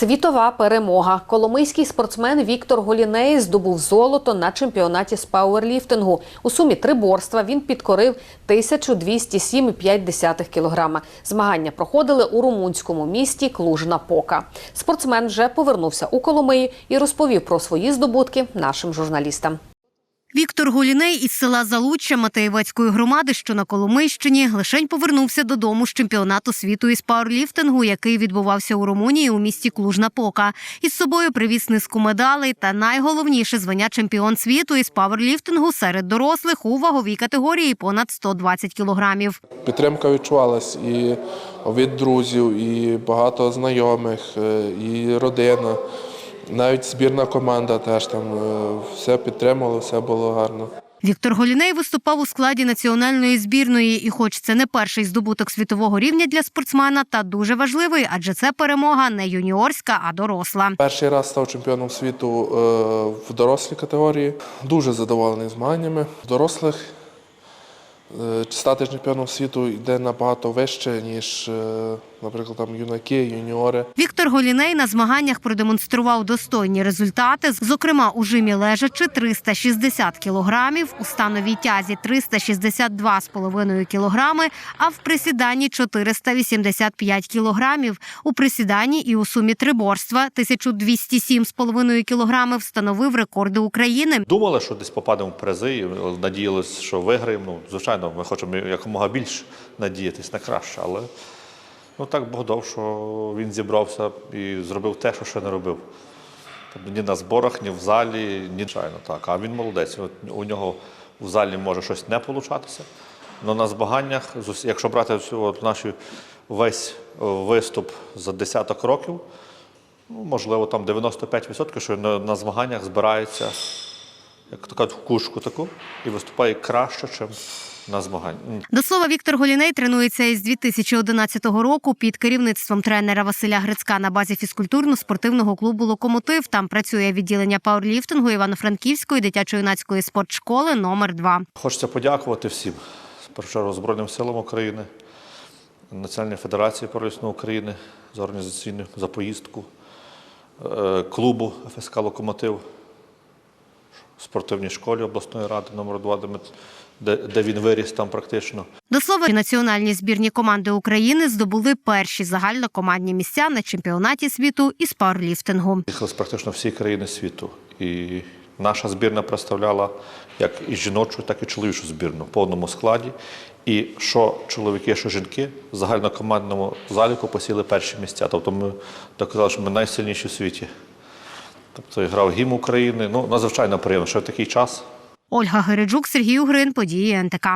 Світова перемога. Коломийський спортсмен Віктор Голіней здобув золото на чемпіонаті з пауерліфтингу. У сумі триборства він підкорив 1207,5 кілограма. Змагання проходили у румунському місті Клужна Пока. Спортсмен вже повернувся у Коломиї і розповів про свої здобутки нашим журналістам. Віктор Голіней із села Залуччя Матеєвецької громади, що на Коломийщині, лишень повернувся додому з чемпіонату світу із пауерліфтингу, який відбувався у Румунії у місті Клуж-Напока. Із собою привіз низку медалей та найголовніше звання чемпіон світу із пауерліфтингу серед дорослих у ваговій категорії понад 120 кілограмів. Підтримка відчувалась і від друзів, і багато знайомих, е, і родина. Навіть збірна команда теж там е, все підтримувала, все було гарно. Віктор Голіней виступав у складі національної збірної, і, хоч це не перший здобуток світового рівня для спортсмена, та дуже важливий, адже це перемога не юніорська, а доросла. Перший раз став чемпіоном світу е, в дорослій категорії. Дуже задоволений змаганнями. В дорослих е, стати чемпіоном світу йде набагато вище, ніж, наприклад, там юнаки, юніори. Віктор Голіней на змаганнях продемонстрував достойні результати. Зокрема, у жимі лежачи 360 кілограмів, у становій тязі 362,5 кілограми, а в присіданні 485 кілограмів. У присіданні і у сумі триборства 1207,5 кілограми встановив рекорди України. Думали, що десь попадемо в призи, надіялися, що виграємо. Ну, звичайно, ми хочемо якомога більше надіятись на краще, але ну так Бог дав, що він зібрався і зробив те, що ще не робив. Тобто ні на зборах, ні в залі, ні звичайно так. А він молодець. У нього в залі може щось не получатися. Але на змаганнях, якщо брати от наш весь е, виступ за десяток років, ну, можливо, там 95%, що на, змаганнях збираються як то кажуть, в кушку таку і виступає краще, ніж на змаганнях. До слова, Віктор Голіней тренується із 2011 року під керівництвом тренера Василя Грицька на базі фізкультурно-спортивного клубу Локомотив. Там працює відділення пауерліфтингу Івано-Франківської дитячо-юнацької спортшколи номер 2 Хочеться подякувати всім, першу чергу Збройним силам України, Національній Федерації Паралімпійської України за організаційну за поїздку, е, клубу ФСК Локомотив, спортивній школі обласної ради номер 2 де, де, він виріс там практично. До слова, національні збірні команди України здобули перші загальнокомандні місця на чемпіонаті світу із пауерліфтингу. Їхали з практично всі країни світу. І наша збірна представляла як і жіночу, так і чоловічу збірну в повному складі. І що чоловіки, що жінки в загальнокомандному заліку посіли перші місця. Тобто ми доказали, що ми найсильніші в світі. Тобто грав гімн України. Ну, надзвичайно приємно, що в такий час Ольга Гереджук, Сергій Угрин, події НТК.